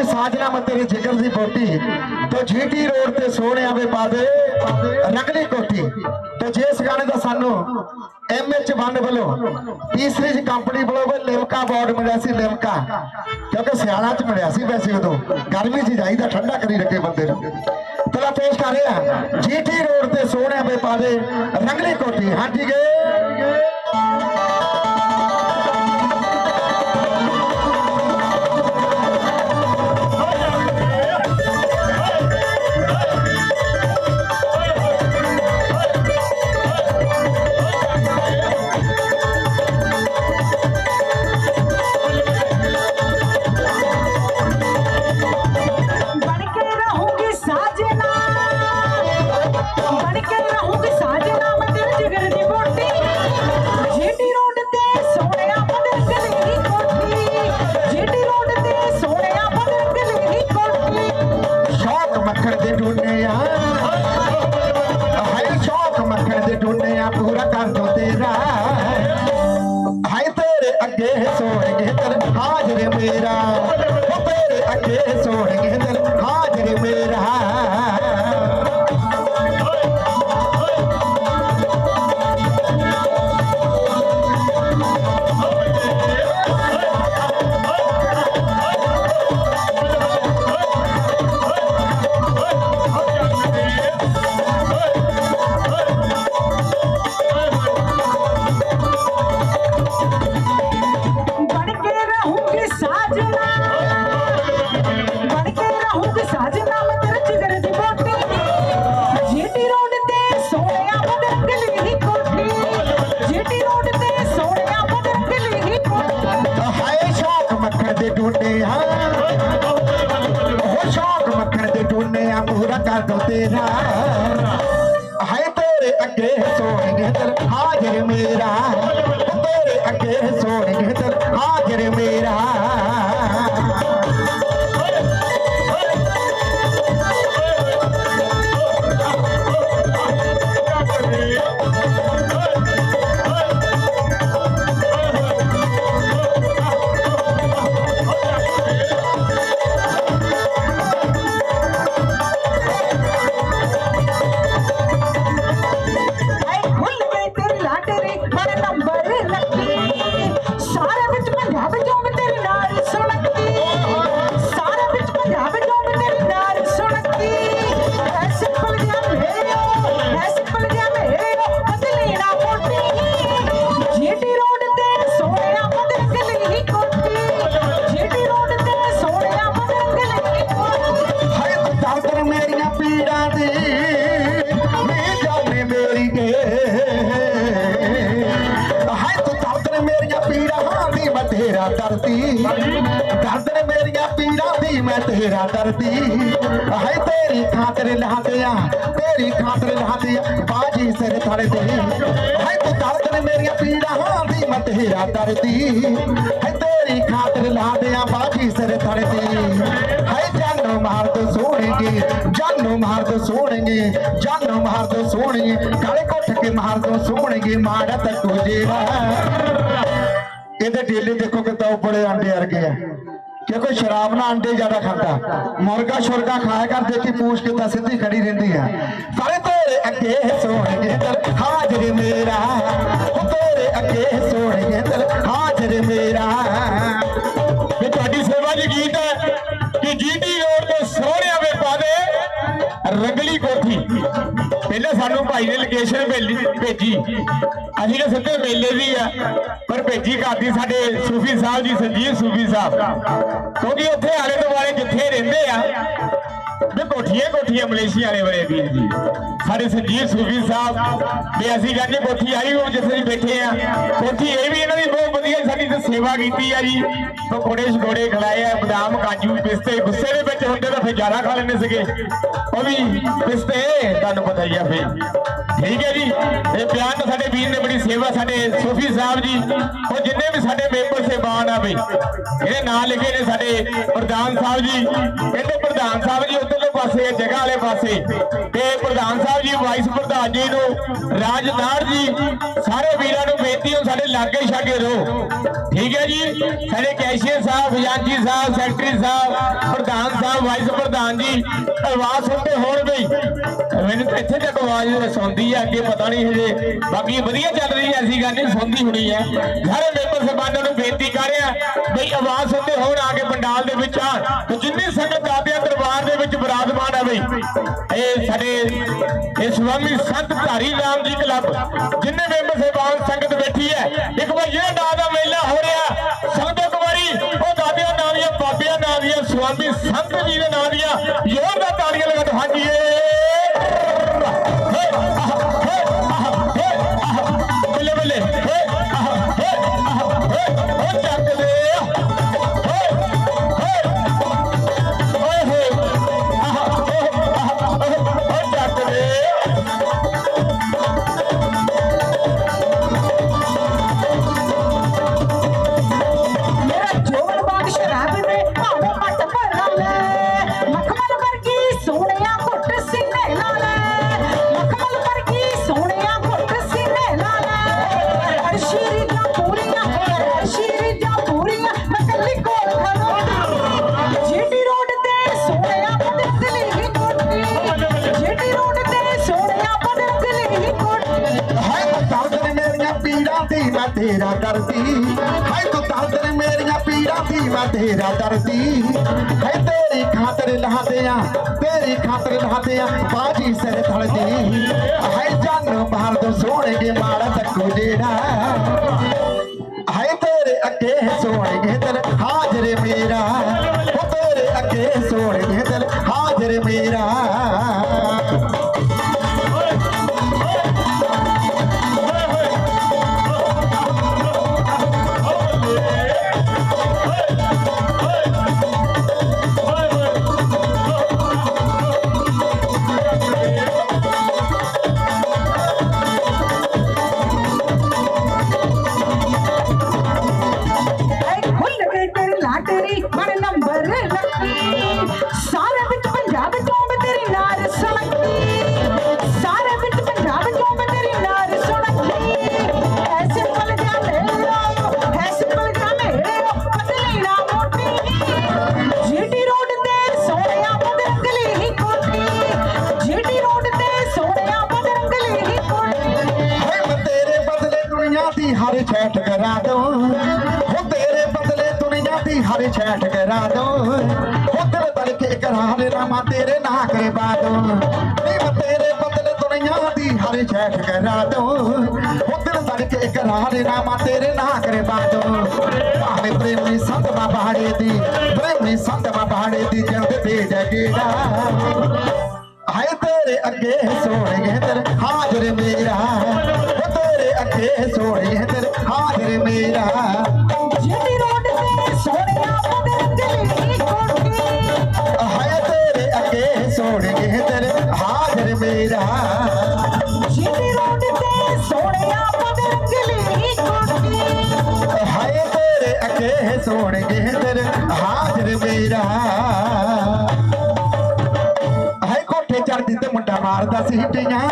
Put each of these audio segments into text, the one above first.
ਰਹੂੰਗੀ ਸਾਜਣਾ ਮੈਂ ਤੇਰੇ ਜਿਗਰ ਦੀ ਬੋਟੀ। ਤੋ ਜੀਟੀ ਰੋਡ ਤੇ ਸੋਹਣਿਆ ਵੇ ਪਾਦੇ ਰੰਗਲੀ ਕੋਠੀ। ਤੇ ਜਿਸ ਗਾਣੇ ਦਾ ਸਾਨੂੰ ਐਮਐਚ ਵਨ ਵੱਲੋਂ ਤੀਸਰੀ ਜੀ ਕੰਪਨੀ ਵੱਲੋਂ ਵੀ ਲਿਮਕਾ ਅਵਾਰਡ ਮਿਲਿਆ ਸੀ, ਲਿਮਕਾ। ਕਿਉਂਕਿ ਸਿਆਲਾਂ ਚ ਮਿਲਿਆ ਸੀ ਵੈਸੇ ਉਦੋਂ। ਗਰਮੀ ਚ ਜਾਈਦਾ, ਠੰਡਾ ਕਰੀ ਰੱਖੇ ਬੰਦੇ ਨੂੰ। ਤਲਾ ਪੇਸ਼ ਕਰ ਰਿਹਾ। ਜੀਟੀ ਰੋਡ ਤੇ ਸੋਹਣਿਆ ਵੇ ਪਾਦੇ ਰੰਗਲੀ ਕੋਠੀ। ਹਾਂਜੀ ਗੇ ਅੱਗੇ ਸੋਹਣਗੇ ਤਰ ਹਾਜ਼ਰ ਮੇਰਾ। ਉਹ ਤੇਰੇ ਅੱਗੇ ਸੋਹਣਗੇ ਤਰ ਤੇਰਾ ਦਰਦੀ ਦਰਦ ਮੇਰੀਆਂ ਪੀੜਾਂ ਦੀ ਮੈਂ ਤੇਰਾ ਦਰਦੀ ਹਾਏ ਤੇਰੀ ਖਾਤਰ ਲਾਹਦਿਆਂ ਤੇਰੀ ਖਾਤਰ ਲਾਹਦਿਆਂ ਬਾਜੀ ਸਿਰ ਥੜੇ ਤੇ ਹਾਏ ਤੂੰ ਦਰਦ ਮੇਰੀਆਂ ਪੀੜਾਂ ਦੀ ਮੈਂ ਤੇਰਾ ਦਰਦੀ ਹਾਏ ਤੇਰੀ ਖਾਤਰ ਲਾਹਦਿਆਂ ਬਾਜੀ ਸਿਰ ਥੜੇ ਤੇ ਹਾਏ ਜਾਨੋ ਮਾਰ ਦੋ ਸੋਹਣਗੇ, ਜਾਨੋ ਮਾਰ ਦੋ ਸੋਹਣਗੇ, ਜਾਨੋ ਮਾਰ ਦੋ ਸੋਹਣਗੇ ਕਾਲੇ ਕੁੱਟ ਕੇ ਮਾਰ ਦੋ ਸੋਹਣਗੇ ਮਾੜਾ ਤੱਕੂ ਜਿਹੜਾ ਇਹਦੇ ਡੇਲੇ ਦੇਖੋ ਕਿਤਾ ਬੜੇ ਅੰਡੇ ਵਰਗੇ ਆ। ਕਿਉਂਕਿ ਸ਼ਰਾਬ ਨਾਲ ਆਂਡੇ ਜ਼ਿਆਦਾ ਖਾਂਦਾ। ਮੁਰਗਾ ਸ਼ੁਰਗਾ ਖਾਇਆ ਕਰ ਦੇਖੀ ਪੂਛ ਕਿਤਾ ਸਿੱਧੀ ਖੜੀ ਰਹਿੰਦੀ ਆ। ਸਾਰੇ ਤੇਰੇ ਅੱਗੇ ਸੋਹਣਗੇ ਹਾਜ਼ਰ ਮੇਰਾ। ਸਾਨੂੰ ਭਾਈ ਨੇ ਲੋਕੇਸ਼ਨ ਭੇਜੀ ਅਸੀਂ ਤਾਂ ਸਿੱਧੇ ਮੇਲੇ ਦੀ ਆ, ਪਰ ਭੇਜੀ ਕਰਦੀ ਸਾਡੇ ਸੂਫੀ ਸਾਹਿਬ ਜੀ ਸੰਜੀਵ ਸੂਫੀ ਸਾਹਿਬ। ਕਿਉਂਕਿ ਉੱਥੇ ਆਲੇ ਦੁਆਲੇ ਜਿੱਥੇ ਰਹਿੰਦੇ ਆ ਵੀ ਕੋਠੀਆਂ ਕੋਠੀਆਂ ਮਲੇਸ਼ੀਆ ਵਾਲੇ ਬੜੇ ਵੀਰ ਜੀ। ਸਾਡੇ ਸੰਜੀਵ ਸੂਫੀ ਸਾਹਿਬ, ਵੀ ਅਸੀਂ ਕਹਿੰਦੇ ਕੋਠੀ ਆਈ ਹੁਣ ਜਿੱਥੇ ਅਸੀਂ ਬੈਠੇ ਆ ਕੋਠੀ ਇਹ ਵੀ ਇਹਨਾਂ ਦੀ ਬਹੁਤ ਵਧੀਆ ਸਾਡੀ ਤੇ ਸੇਵਾ ਕੀਤੀ ਆ ਜੀ। ਪਕੌੜੇ ਸ਼ਕੌੜੇ ਖਿਲਾਏ ਆ, ਬਦਾਮ, ਕਾਜੂ, ਪਿਸਤੇ, ਗੁੱਸੇ ਦੇ ਵਿੱਚ ਹੁੰਦੇ ਤਾਂ ਫਿਰ ਜ਼ਿਆਦਾ ਖਾ ਲੈਂਦੇ ਸੀਗੇ। ਉਹ ਵੀ ਪਿਸਤੇ, ਤੁਹਾਨੂੰ ਪਤਾ ਹੀ ਆ ਫੇ ਠੀਕ ਹੈ ਜੀ। ਇਹ ਬਿਆਨ ਸਾਡੇ ਵੀਰ ਨੇ ਬੜੀ ਸੇਵਾ ਸਾਡੇ ਸੂਫੀ ਸਾਹਿਬ ਜੀ, ਉਹ ਜਿੰਨੇ ਵੀ ਸਾਡੇ ਮੈਂਬਰ ਸੇਵਾਨ ਆ ਬਈ, ਇਹਦੇ ਨਾਂ ਲਿਖੇ ਨੇ ਸਾਡੇ ਪ੍ਰਧਾਨ ਸਾਹਿਬ ਜੀ। ਇਹਦੇ ਪ੍ਰਧਾਨ ਸਾਹਿਬ ਜੀ ਉੱਧਰ ਪਾਸੇ ਹੈ ਜਗ੍ਹਾ ਵਾਲੇ ਪਾਸੇ। ਤੇ ਪ੍ਰਧਾਨ ਸਾਹਿਬ ਜੀ, ਵਾਈਸ ਪ੍ਰਧਾਨ ਜੀ ਨੂੰ ਰਾਜਨਾਰ ਜੀ ਲਾਗੇ ਛਾਗੇ ਰਹੋ ਠੀਕ ਹੈ ਜੀ? ਸਾਡੇ ਕੈਸ਼ੀਅਰ ਸਾਹਿਬ ਖਜ਼ਾਨਜੀ ਸਾਹਿਬ, ਸੈਕਟਰੀ ਸਾਹਿਬ, ਪ੍ਰਧਾਨ ਸਾਹਿਬ, ਵਾਈਸ ਪ੍ਰਧਾਨ ਜੀ, ਆਵਾਜ਼ ਸੁਣਦੇ ਹੋਣ ਬਈ ਮੈਨੂੰ ਇੱਥੇ ਤੱਕ ਆਵਾਜ਼ ਸੁਣਦੀ ਹੈ ਅੱਗੇ ਪਤਾ ਨਹੀਂ ਹਜੇ। ਬਾਕੀ ਵਧੀਆ ਚੱਲ ਰਹੀ ਹੈ ਐਸੀ ਗੱਲ ਨਹੀਂ, ਸੁਣਦੀ ਹੋਣੀ ਹੈ ਸਾਰੇ ਮੈਂਬਰ ਸਾਹਿਬਾਨਾਂ ਨੂੰ ਬੇਨਤੀ ਕਰ ਰਿਹਾ, ਬਈ ਆਵਾਜ਼ ਸੁਣਦੇ ਹੋਣ, ਆ ਕੇ ਪੰਡਾਲ ਦੇ ਵਿੱਚ ਆ। ਤੇ ਜਿੰਨੀ ਸੰਗਤ ਦਾਤਿਆ ਦਰਬਾਰ ਦੇ ਵਿੱਚ ਬਰਾਜਮਾਨ ਹੈ ਬਈ। ਇਹ ਸਾਡੇ ਇਹ ਸਵਾਮੀ ਸੰਤ ਧਾਰੀ ਰਾਮ ਜੀ ਕਲੱਬ ਜਿੰਨੇ ਮੈਂਬਰ ਸਾਹਿਬਾਨ ਸੰਗਤ ਬੈਠੀ ਹੈ। ਇੱਕ ਵਾਰ ਇਹ ਨਾਂ ਦਾ ਮੇਲਾ ਪੀੜਾਂ ਦੀ ਮੈਂ ਤੇਰਾ ਦਰਦੀ ਹਾਏ ਤੂੰ ਦਰਦ ਮੇਰੀਆਂ ਪੀੜਾਂ ਦੀ ਮੈਂ ਤੇਰਾ ਦਰਦੀ ਹਾਏ ਤੇਰੀ ਖਾਤਰ ਲਹਾਦੇ ਆ ਤੇਰੀ ਖਾਤਰ ਲਹਾਦੇ ਆ ਬਾਜੀ ਸਿਰ ਥਲਦੀ ਹਾਏ ਜਨ ਮਾਰ ਦੋ ਸੋਹਣੇ ਦੇ ਮਾਰਾ ਤੱਕੂ ਜਿਹੜਾ। ਹਾਏ ਤੇਰੇ ਅੱਗੇ ਸੋਹਣੇ ਦਿਲ ਛੈਟ ਕਰਾ ਦੂੰ ਤੇਰੇ ਬਦਲੇ ਦੁਨੀਆ ਦੀ ਹਰ ਛੈਟ ਕਰਾ ਦੂੰ ਹੋ ਦਿਲ ਬਣ ਕੇ ਇਕਰਾਰ ਨਾਮਾ ਤੇਰੇ ਨਾਂ ਕਰਵਾ ਦੂੰ ਨਹੀਂ ਤੇਰੇ ਬਦਲੇ ਦੁਨੀਆ ਦੀ ਹਰ ਛੈਟ ਕਰਾ ਦੂੰ ਹੋ ਦਿਲ ਬਣ ਕੇ ਇਕਰਾਰ ਨਾਮਾ ਤੇਰੇ ਨਾਂ ਕਰਵਾ ਦੂੰ ਭਾਵੇਂ ਪ੍ਰੇਮੀ ਸੰਤ ਬਾਬਾੜੇ ਦੀ, ਪ੍ਰੇਮੀ ਸੰਤ ਬਾਬਾੜੇ ਦੀ ਜਿੰਦ ਦੇ ਜਗੇੜਾ ਹਾਏ ਤੇਰੇ ਅੱਗੇ ਸੋਹਣੇ ਤੇਰੇ ਹਾਜ਼ਰ ਮੇਰਾ। ਅੱਗੇ ਸੋਹਣੇ ਤੇਰੇ ਹਾਜ਼ਰ ਮੇਰਾ। ਜੀਟੀ ਰੋਡ ਤੇ ਸੋਹਣਿਆ ਬਦਰੰਗਲੀ ਹੀ ਕੋਟੀ ਹਾਏ ਤੇਰੇ ਅੱਗੇ ਸੋਹਣੇ ਤੇਰੇ ਹਾਜ਼ਰ ਮੇਰਾ। ਜੀਟੀ ਰੋਡ ਤੇ ਸੋਹਣਿਆ ਬਦਰੰਗਲੀ ਹੀ ਕੋਟੀ ਹਾਏ ਤੇਰੇ ਅੱਗੇ ਸੋਹਣੇ ਤੇਰੇ ਹਾਜ਼ਰ ਮੇਰਾ। ਹਾਏ ਕੋਠੇ ਚੜਦੀ ਤੇ ਮੁੰਡਾ ਮਾਰਦਾ ਸੀ ਹਿੱਟੀਆਂ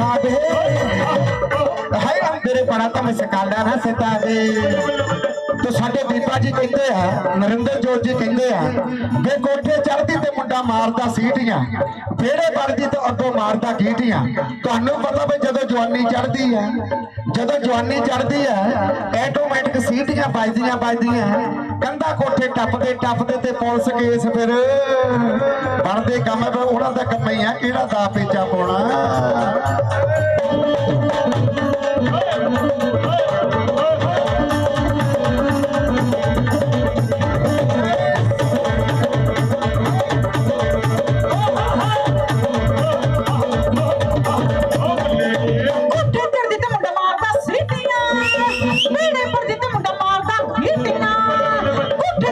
ਲੈ ਤੇ ਦਿਖਾ ਦੇ ਤਾਂ ਮੈਂ ਸਕਾਲਾ ਨਾ ਸਤਾ ਦੇ ਸਾਡੇ ਬੀਬਾ ਜੀ ਕਹਿੰਦੇ ਆ, ਨਰਿੰਦਰ ਜੋਤ ਜੀ ਕਹਿੰਦੇ ਆ ਕਿ ਕੋਠੇ ਚੜਦੀ ਤੇ ਮੁੰਡਾ ਮਾਰਦਾ ਸੀਟੀਆਂ ਫੇਰੇ ਵੜਦੀ ਤੇ ਅੱਗੋਂ ਮਾਰਦਾ ਗੀਟੀਆਂ। ਤੁਹਾਨੂੰ ਪਤਾ ਵੀ ਜਦੋਂ ਜਵਾਨੀ ਚੜਦੀ ਆ, ਜਦੋਂ ਜਵਾਨੀ ਚੜਦੀ ਆ ਆਟੋਮੈਟਿਕ ਸੀਟੀਆਂ ਵੱਜਦੀਆਂ ਵੱਜਦੀਆਂ। ਕੰਧਾ ਕੋਠੇ ਟੱਪਦੇ ਟੱਪਦੇ ਤੇ ਪੁਲਿਸ ਕੇਸ ਫਿਰ ਬਣਦੇ ਕੰਮ ਫਿਰ ਉਹਨਾਂ ਦਾ ਕੰਮ ਹੀ ਆ ਕਿਹੜਾ ਦਾ ਪੇਚਾ ਪਾਉਣਾ